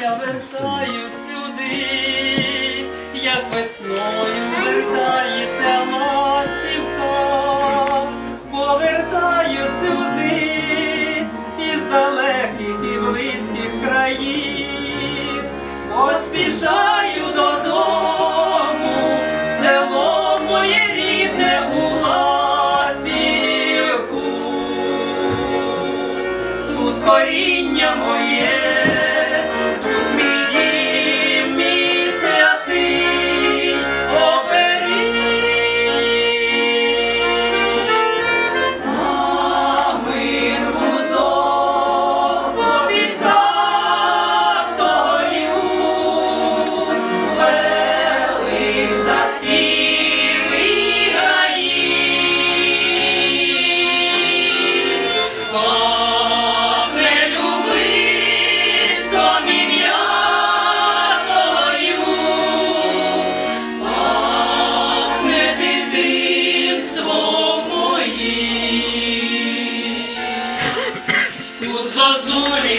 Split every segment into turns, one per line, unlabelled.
я вертаю сюди, як весною вертається ласівка, повертаю сюди із далеких і близьких країв, поспішаю додому, село моє рідне у ласівку, тут коріння моє. tuzo zuri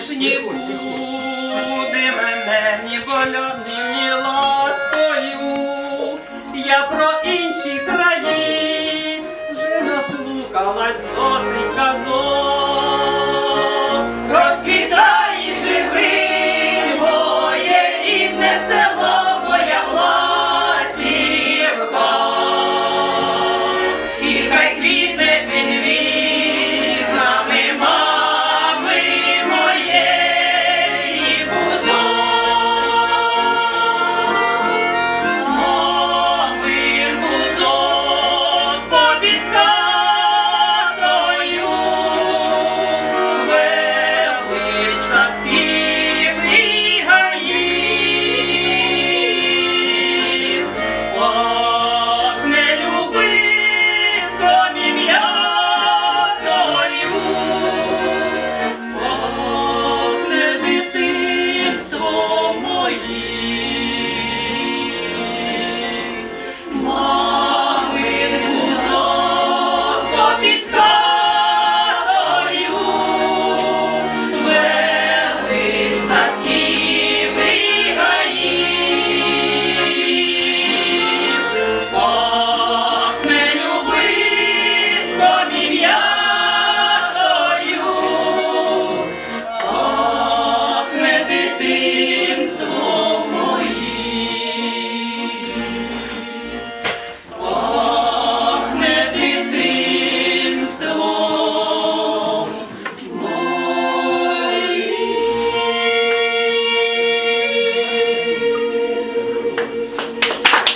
ж не мене ні болю,